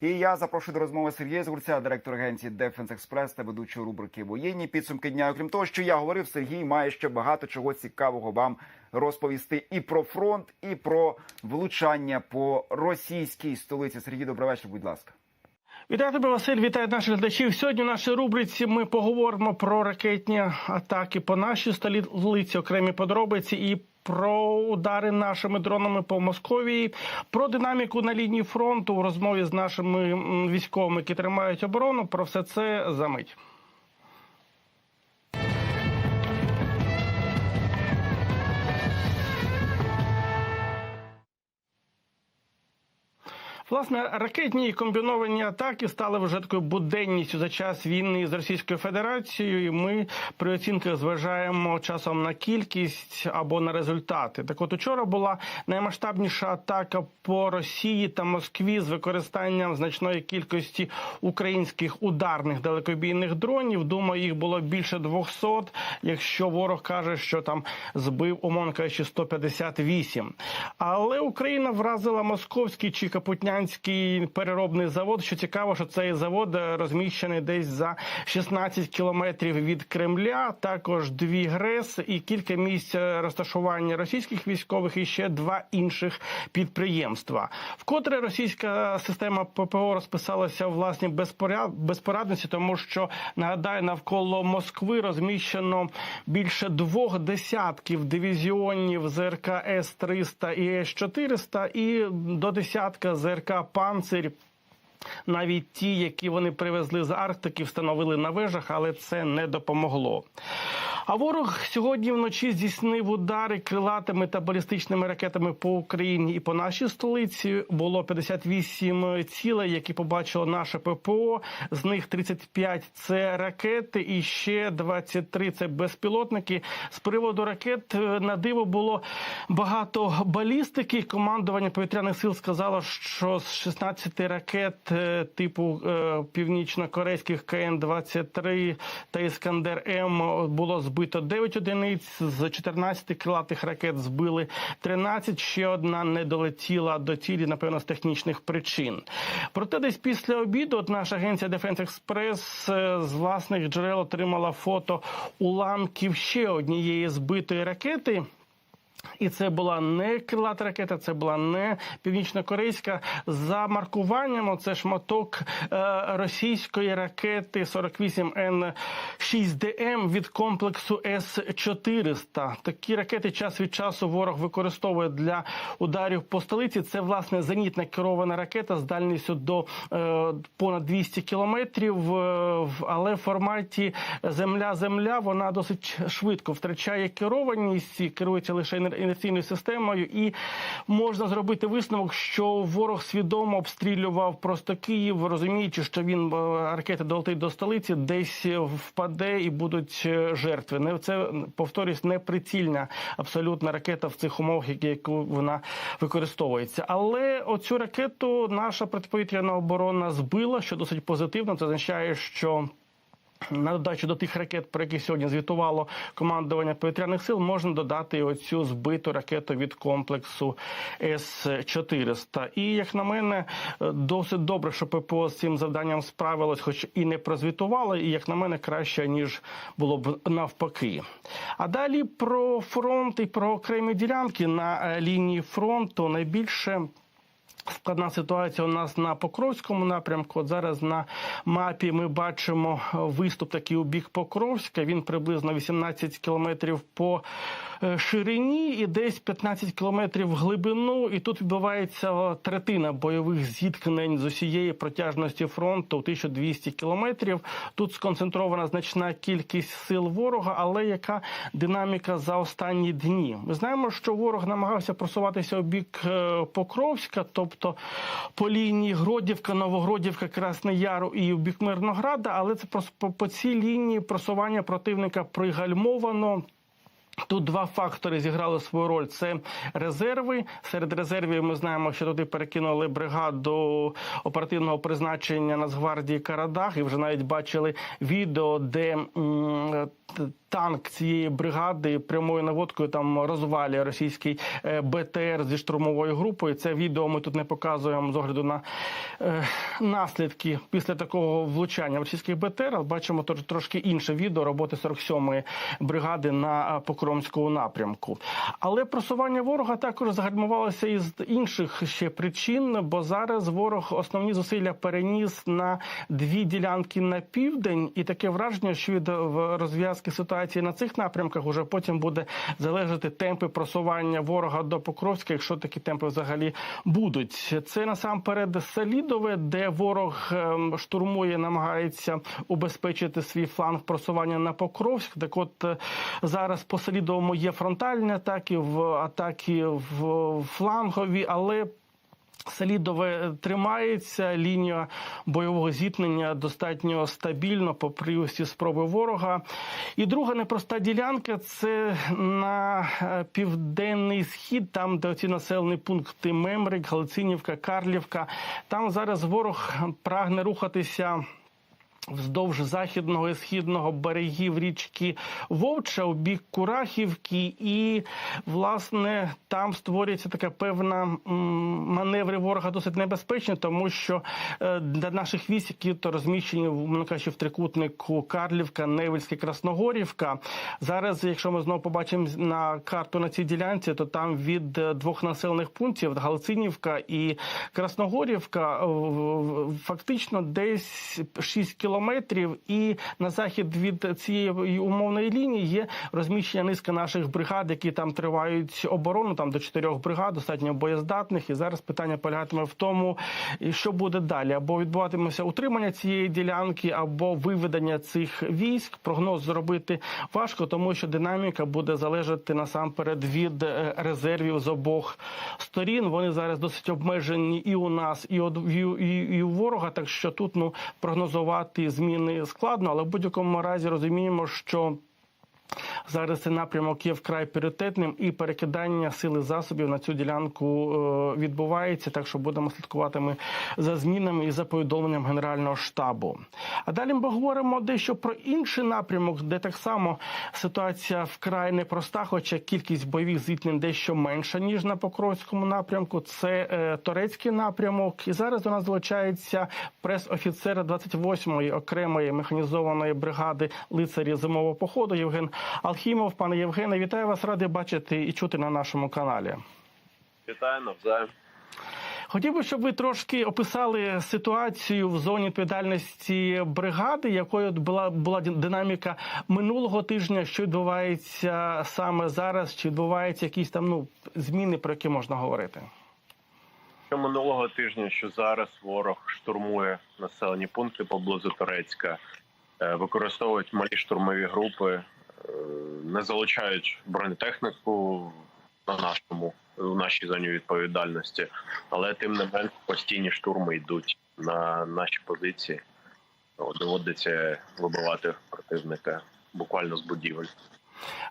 І я запрошую до розмови Сергія Згурця, директор агенції Defense Express та ведучого рубрики Воєнні підсумки дня. Окрім того, що я говорив, Сергій має ще багато чого цікавого вам розповісти і про фронт, і про влучання по російській столиці. Сергій, добрий вечір, будь ласка. Вітаю тебе, Василь, вітаю наших глядачів. Сьогодні в нашій рубриці ми поговоримо про ракетні атаки по нашій столиці, окремі подробиці і. Про удари нашими дронами по Московії, про динаміку на лінії фронту у розмові з нашими військовими, які тримають оборону. Про все це за мить. Власне, ракетні і комбіновані атаки стали вже такою буденністю за час війни з Російською Федерацією. і Ми при оцінках зважаємо часом на кількість або на результати. Так, от учора була наймасштабніша атака по Росії та Москві з використанням значної кількості українських ударних далекобійних дронів. Думаю, їх було більше 200, Якщо ворог каже, що там збив умовно кажучи, 158. Але Україна вразила московський чи капутнянський переробний завод. Що цікаво, що цей завод е, розміщений десь за 16 кілометрів від Кремля. Також дві ГРЕС і кілька місць е, розташування російських військових і ще два інших підприємства. Вкотре російська система ППО розписалася у безпоряд... безпорадності, тому що нагадаю, навколо Москви розміщено більше двох десятків дивізіонів ЗРК С 300 і С 400 і до десятка ЗРК Панцирь. Навіть ті, які вони привезли з Арктики, встановили на вежах, але це не допомогло. А ворог сьогодні вночі здійснив удари крилатими та балістичними ракетами по Україні і по нашій столиці. Було 58 цілей, які побачило наше ППО. З них 35 – це ракети, і ще 23 – це безпілотники. З приводу ракет е, на диво було багато балістики. Командування повітряних сил сказало, що з 16 ракет е, типу е, північно-корейських КН-23 та Іскандер М було збито 9 одиниць. З 14 крилатих ракет збили 13. Ще одна не долетіла до цілі, напевно, з технічних причин. Проте, десь після обіду, от наша агенція Defense Express е, з власних джерел отримала фото уламків ще однієї збитої ракети. І це була не крилата ракета, це була не північно-корейська. За маркуванням це шматок е, російської ракети 48Н6ДМ від комплексу С-400. Такі ракети час від часу ворог використовує для ударів по столиці. Це власне зенітна керована ракета з дальністю до е, понад 200 кілометрів. е, але в форматі земля-земля вона досить швидко втрачає керованість і керується лише інер- інерційною системою. І можна зробити висновок, що ворог свідомо обстрілював просто Київ, розуміючи, що він е, ракети долетить до столиці, десь впаде і будуть е, жертви. Не це повторюсь, не прицільна абсолютна ракета в цих умовах, яку вона використовується. Але оцю ракету наша протиповітряна оборона збила, що досить позитивно. Це означає, що на додачу до тих ракет, про які сьогодні звітувало командування повітряних сил, можна додати оцю збиту ракету від комплексу С-400. І як на мене, досить добре, що ППО з цим завданням справилось, хоч і не прозвітувало, і як на мене, краще ніж було б навпаки. А далі про фронт і про окремі ділянки на е, лінії фронту найбільше. Складна ситуація у нас на Покровському напрямку. От зараз на мапі ми бачимо е, виступ такий у бік Покровська. Він приблизно 18 кілометрів по е, ширині і десь 15 кілометрів в глибину. І тут відбувається третина бойових зіткнень з усієї протяжності фронту 1200 кілометрів. Тут сконцентрована значна кількість сил ворога, але яка динаміка за останні дні? Ми знаємо, що ворог намагався просуватися у бік е, Покровська, тобто по лінії Гродівка, Новогродівка, Красний Яр і бік Мирнограда, але це прос- по, цій лінії просування противника пригальмовано. Тут два фактори зіграли свою роль: це резерви. Серед резервів ми знаємо, що туди перекинули бригаду оперативного призначення Нацгвардії Карадах, і вже навіть бачили відео, де танк цієї бригади прямою наводкою там розвалює російський е, БТР зі штурмовою групою. Це відео ми тут не показуємо з огляду на е, наслідки після такого влучання в російських БТР. Бачимо тож- трошки інше відео роботи 47-ї бригади на е, Покровському напрямку. Але просування ворога також загальмувалося із інших ще причин, бо зараз ворог основні зусилля переніс на дві ділянки на південь, і таке враження, що від розв'язки ситуації на цих напрямках уже потім буде залежати темпи просування ворога до Покровська, якщо такі темпи взагалі будуть. Це насамперед Селідове, де ворог ем, штурмує, намагається убезпечити свій фланг просування на Покровськ. Так, от е, зараз по Селідовому є фронтальні атаки, в атаки в флангові, але Селідове тримається, лінія бойового зіткнення достатньо стабільно, попри усі спроби ворога. І друга непроста ділянка це на е, південний схід, там, де ці населені пункти Мемрик, Галицинівка, Карлівка. Там зараз ворог прагне рухатися. Вздовж західного і східного берегів річки Вовча у бік Курахівки, і власне там створюється така певна маневри ворога досить небезпечні, тому що е, для наших військ, які розміщені в кажучи, в трикутнику Карлівка, Невельська, Красногорівка. Зараз, якщо ми знову побачимо на карту на цій ділянці, то там від е, двох населених пунктів Галицинівка і Красногорівка фактично десь 6 кілометрів, і на захід від цієї умовної лінії є розміщення низка наших бригад, які там тривають оборону, там до чотирьох бригад, достатньо боєздатних. І зараз питання полягатиме в тому, що буде далі, або відбуватиметься утримання цієї ділянки, або виведення цих військ. Прогноз зробити важко, тому що динаміка буде залежати насамперед від е, резервів з обох сторін. Вони зараз досить обмежені і у нас, і у ворога. Так що тут ну прогнозувати зміни складно, але в будь-якому разі розуміємо, що. Зараз цей напрямок є вкрай пріоритетним, і перекидання сили засобів на цю ділянку е, відбувається. Так що будемо слідкувати ми за змінами і за повідомленням Генерального штабу. А далі ми поговоримо дещо про інший напрямок, де так само ситуація вкрай непроста, хоча кількість бойових зіткнень дещо менша ніж на Покровському напрямку. Це е, турецький напрямок. І зараз до нас долучається прес-офіцер 28-ї окремої механізованої бригади лицарів зимового походу Євген Алхімов. Пане Євгене, вітаю вас, радий бачити і чути на нашому каналі. Вітаю навзаєм. Хотів би, щоб ви трошки описали ситуацію в зоні відповідальності бригади, якою була була динаміка минулого тижня, що відбувається саме зараз, чи відбуваються якісь там ну зміни, про які можна говорити. Що минулого тижня, що зараз ворог штурмує населені пункти поблизу Турецька, е, використовують малі штурмові групи, не залучають бронетехніку на нашому в нашій зоні відповідальності, але тим не менш постійні штурми йдуть на наші позиції. Доводиться вибивати противника буквально з будівель.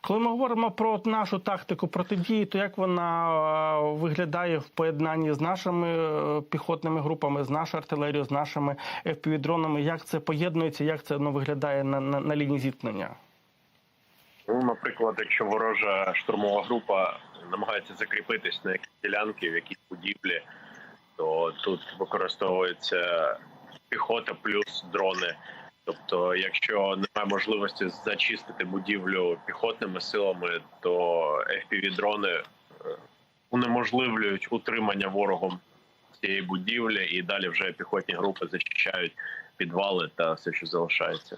Коли ми говоримо про нашу тактику протидії, то як вона е, виглядає в поєднанні з нашими е, піхотними групами, з нашою артилерією, з нашими FPV-дронами? Як це поєднується, як це ну, виглядає на, на, на лінії зіткнення? Ну, наприклад, якщо ворожа штурмова група намагається закріпитись на якійсь ділянці, в якійсь будівлі, то тут використовується піхота плюс дрони. Тобто, якщо немає можливості зачистити будівлю піхотними силами, то fpv дрони е, унеможливлюють утримання ворогом цієї будівлі, і далі вже піхотні групи зачищають підвали та все, що залишається.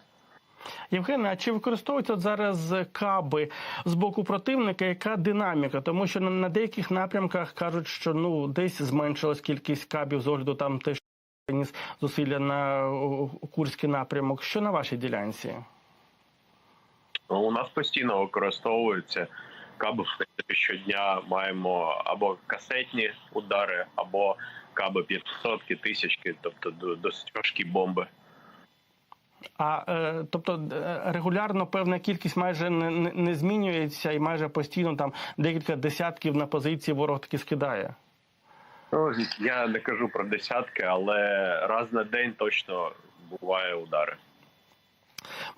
Євгене, а чи використовуються зараз каби з боку противника? Яка динаміка? Тому що на, деяких напрямках кажуть, що ну десь зменшилась кількість кабів з огляду там теж ніс зусилля на Курський напрямок. Що на вашій ділянці? Ну, У нас постійно використовуються каби. Щодня маємо або касетні удари, або каби 500 тисячки, тобто до- досить важкі бомби. А е, тобто е, регулярно певна кількість майже не, не, змінюється, і майже постійно там декілька десятків на позиції ворог таки скидає. Ну, я не кажу про десятки, але раз на день точно буває удари.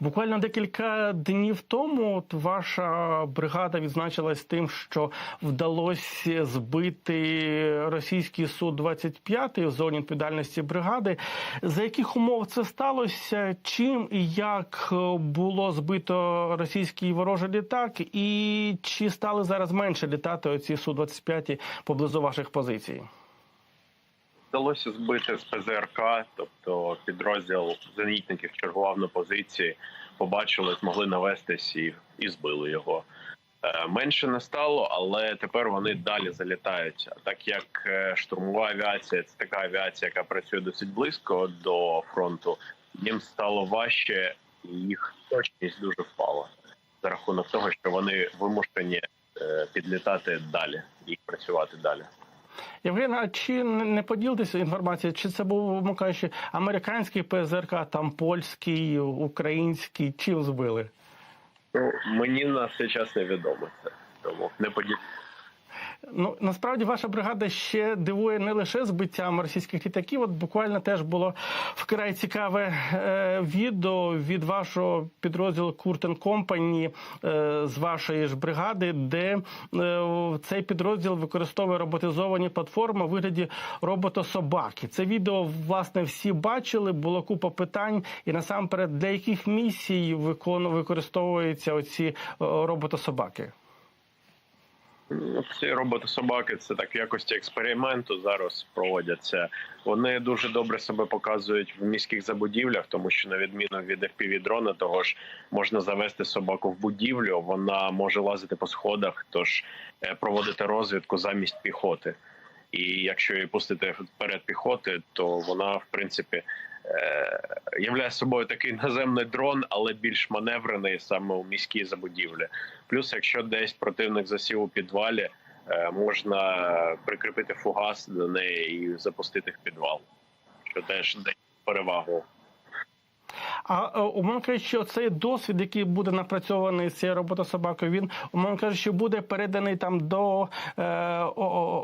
Буквально декілька днів тому от ваша бригада відзначилась тим, що вдалося збити російський су 25 в зоні відповідальності бригади. За яких умов це сталося? Чим і як було збито російський ворожий літак, і чи стали зараз менше літати оці су 25 поблизу ваших позицій? Вдалося збити з ПЗРК, тобто підрозділ зенітників чергував на позиції, побачили, змогли навестись і, і збили його. Е, Менше не стало, але тепер вони далі залітають. Так як е, штурмова авіація це така авіація, яка працює досить близько до фронту, їм стало важче, і їх точність дуже впала за рахунок того, що вони вимушені е, підлітати далі і працювати далі. Євген, а чи не поділитися інформацією? Чи це був, кажучи, американський ПЗРК, там польський, український, чим збили? Ну, мені на цей час невідомо це, тому не поділю. Ну насправді ваша бригада ще дивує не лише збиттям російських літаків. От буквально теж було вкрай цікаве е, відео від вашого підрозділу Куртен Компані е, з вашої ж бригади, де е, цей підрозділ використовує роботизовані платформи у вигляді робота-собаки. Це відео власне всі бачили. Було купа питань, і насамперед для яких місій використовуються оці е, робота-собаки. Ну, Ці роботи-собаки це так в якості експерименту зараз проводяться. Вони дуже добре себе показують в міських забудівлях, тому що на відміну від fpv дрона, того ж можна завести собаку в будівлю. Вона може лазити по сходах, тож е, проводити розвідку замість піхоти. І якщо її пустити вперед піхоти, то вона в принципі являє собою такий наземний дрон, але більш маневрений саме у міській забудівлі. Плюс, якщо десь противник засів у підвалі, е, можна прикріпити фугас до неї і запустити в підвал, що теж дає перевагу. А е, умовно кажучи, цей досвід, який буде напрацьований з цією роботособакою, він умовно кажучи, буде переданий там до е,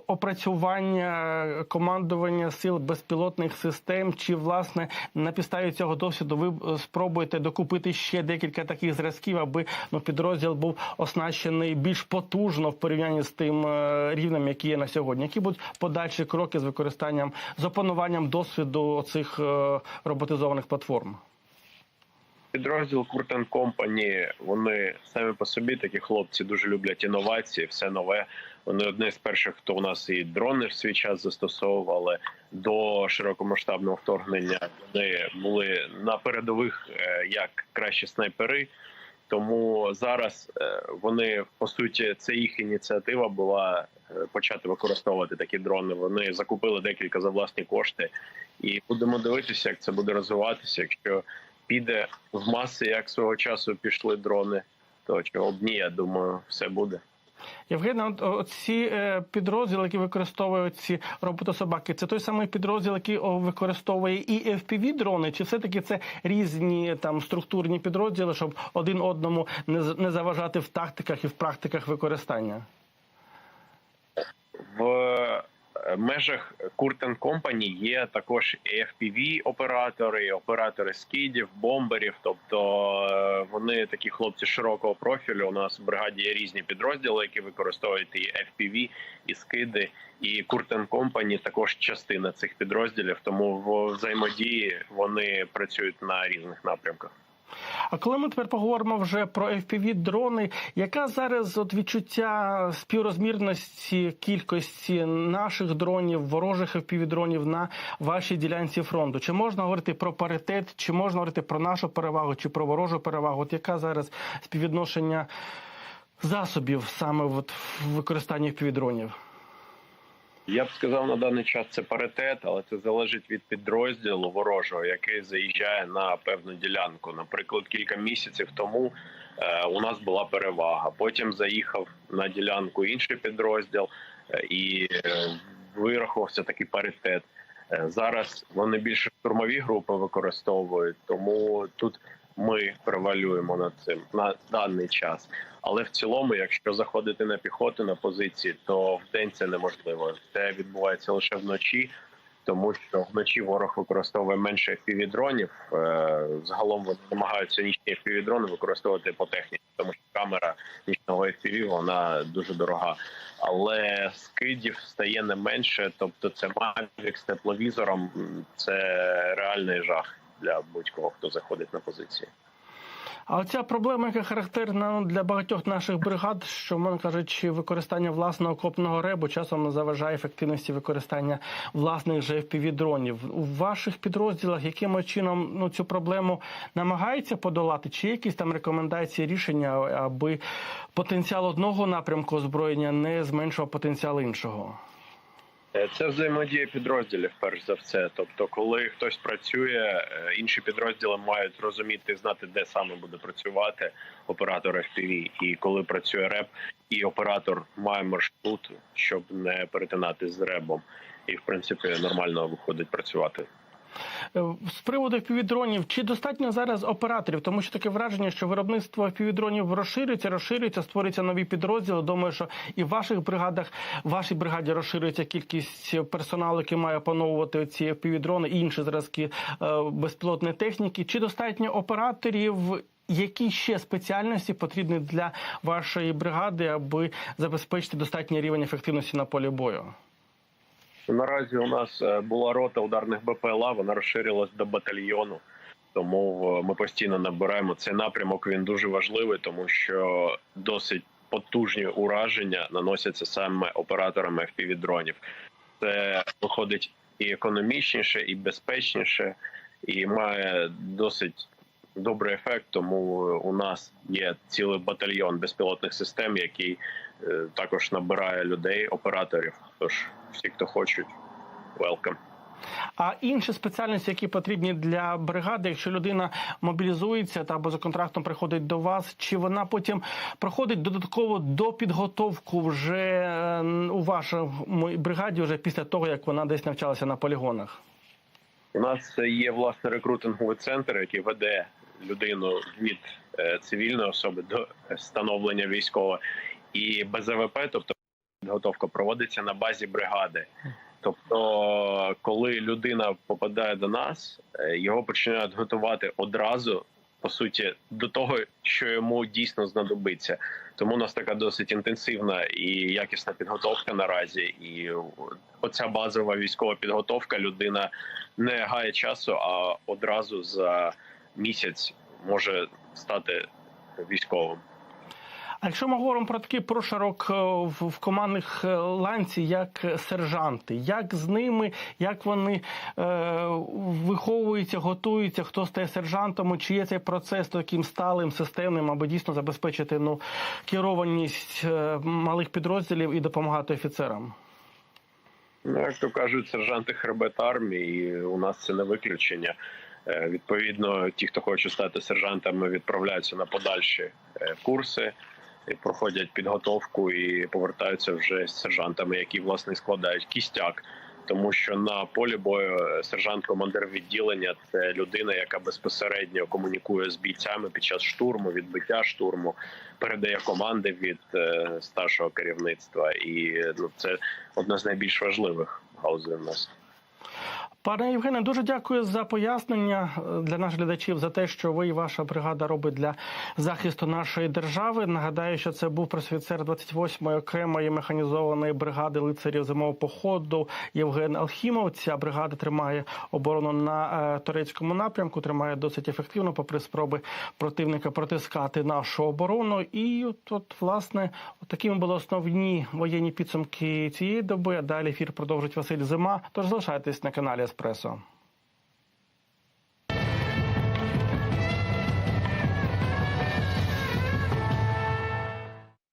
опрацювання командування сил безпілотних систем. Чи власне на підставі цього досвіду ви е, спробуєте докупити ще декілька таких зразків, аби ну підрозділ був оснащений більш потужно в порівнянні з тим е, рівнем, який є на сьогодні? Які будуть подальші кроки з використанням з опануванням досвіду цих роботизованих платформ? Підрозділ Куртен Компані. Вони самі по собі такі хлопці дуже люблять інновації, все нове. Вони одні з перших, хто у нас і дрони в свій час застосовували до широкомасштабного вторгнення. Вони були на передових е, як кращі снайпери. Тому зараз е, вони по суті це їх ініціатива була е, почати використовувати такі дрони. Вони закупили декілька за власні кошти, і будемо дивитися, як це буде розвиватися. Якщо піде в маси, як свого часу пішли дрони, то чого б ні, я думаю, все буде. Євгена, от ці е, підрозділи, які використовують ці роботособаки, це той самий підрозділ, який використовує і fpv дрони, чи все-таки це різні там структурні підрозділи, щоб один одному не, не заважати в тактиках і в практиках використання? В межах Куртен Компані є також fpv оператори, оператори скидів, бомберів. Тобто е, вони такі хлопці широкого профілю. У нас в бригаді є різні підрозділи, які використовують і FPV, і скиди. І Куртен Компані також частина цих підрозділів. Тому в взаємодії вони працюють на різних напрямках. А коли ми тепер поговоримо вже про fpv дрони, яка зараз от відчуття співрозмірності кількості наших дронів, ворожих fpv дронів на вашій ділянці фронту? Чи можна говорити про паритет, чи можна говорити про нашу перевагу, чи про ворожу перевагу? От яка зараз співвідношення засобів саме от в використанні fpv дронів? Я б сказав на даний час це паритет, але це залежить від підрозділу ворожого, який заїжджає на певну ділянку. Наприклад, кілька місяців тому е, у нас була перевага. Потім заїхав на ділянку інший підрозділ е, і е, вирахувався такий паритет. Зараз вони більше штурмові групи використовують, тому тут ми превалюємо над цим на даний час. Але в цілому, якщо заходити на піхоту на позиції, то в день це неможливо. Це відбувається лише вночі. тому що вночі ворог використовує менше FPV-дронів. Е, Загалом вони намагаються нічні FPV-дрони використовувати по техніці, тому що камера нічного FPV, вона дуже дорога. Але скидів стає не менше, тобто це Mavic з тепловізором. Це реальний жах для будь-кого, хто заходить на позиції. А оця проблема, яка характерна ну, для багатьох наших бригад, що мовно кажучи, використання власного окопного ребу часом заважає ефективності використання власних же FPV-дронів. У ваших підрозділах яким чином ну цю проблему намагається подолати? Чи є якісь там рекомендації рішення, аби потенціал одного напрямку озброєння не зменшував потенціал іншого? Е, Це взаємодія підрозділів, перш за все. Тобто, коли хтось працює, е, інші підрозділи мають розуміти, знати, де саме буде працювати оператор FPV. І коли працює реп, і оператор має маршрут, щоб не перетинати з ребом. І в принципі нормально виходить працювати. Е, З приводу FPV-дронів, чи достатньо зараз операторів? Тому що таке враження, що виробництво FPV-дронів розширюється, розширюється, створюються нові підрозділи. Думаю, що і в ваших бригадах, в вашій бригаді розширюється кількість персоналу, який має опановувати ці FPV-дрони і інші зразки е, безпілотної техніки. Чи достатньо операторів? Які ще спеціальності потрібні для вашої бригади, аби забезпечити достатній рівень ефективності на полі бою? Наразі у нас е, була рота ударних БПЛА, вона розширилась до батальйону. Тому е, ми постійно набираємо цей напрямок. Він дуже важливий, тому що досить потужні ураження наносяться саме операторами FPV-дронів. Це виходить і економічніше, і безпечніше, і має досить добрий ефект. Тому у нас є цілий батальйон безпілотних систем, який е, також набирає людей, операторів. Тож всі, хто хочуть, welcome. А інші спеціальності, які потрібні для бригади, якщо людина мобілізується та або за контрактом приходить до вас, чи вона потім проходить додатково до підготовку вже е, у вашій бригаді, вже після того як вона десь навчалася на полігонах? У нас є власне рекрутинговий центр, який веде людину від е, цивільної особи до становлення військового, і БЗВП, тобто підготовка проводиться на базі бригади. Тобто, коли людина попадає до нас, е, його починають готувати одразу, по суті, до того, що йому дійсно знадобиться. Тому у нас така досить інтенсивна і якісна підготовка наразі. І оця базова військова підготовка людина не гає часу, а одразу за місяць може стати військовим. А якщо ми говоримо про такий прошарок е, в, командних е, ланці, як сержанти, як з ними, як вони е, виховуються, готуються, хто стає сержантом, чи є цей процес таким сталим, системним, аби дійсно забезпечити ну, керованість е, малих підрозділів і допомагати офіцерам? Ну, як то кажуть, сержанти хребет армії, і у нас це не виключення. Відповідно, ті, хто хоче стати сержантами, відправляються на подальші курси, проходять підготовку і повертаються вже з сержантами, які власне складають кістяк. Тому що на полі бою е, сержант-командир відділення це людина, яка безпосередньо комунікує з бійцями під час штурму, відбиття штурму, передає команди від е, старшого керівництва, і ну це одна з найбільш важливих галузей у нас. Пане Євгене, дуже дякую за пояснення е, для наших глядачів за те, що ви і ваша бригада робить для захисту нашої держави. Нагадаю, що це був пресвіцер 28-ї окремої механізованої бригади лицарів зимового походу Євген Алхімов. Ця бригада тримає оборону на е, турецькому напрямку, тримає досить ефективно, попри спроби противника протискати нашу оборону. І от власне, такими були основні воєнні підсумки цієї доби. А далі ефір продовжить Василь Зима. Тож залишайтесь на каналі expressão.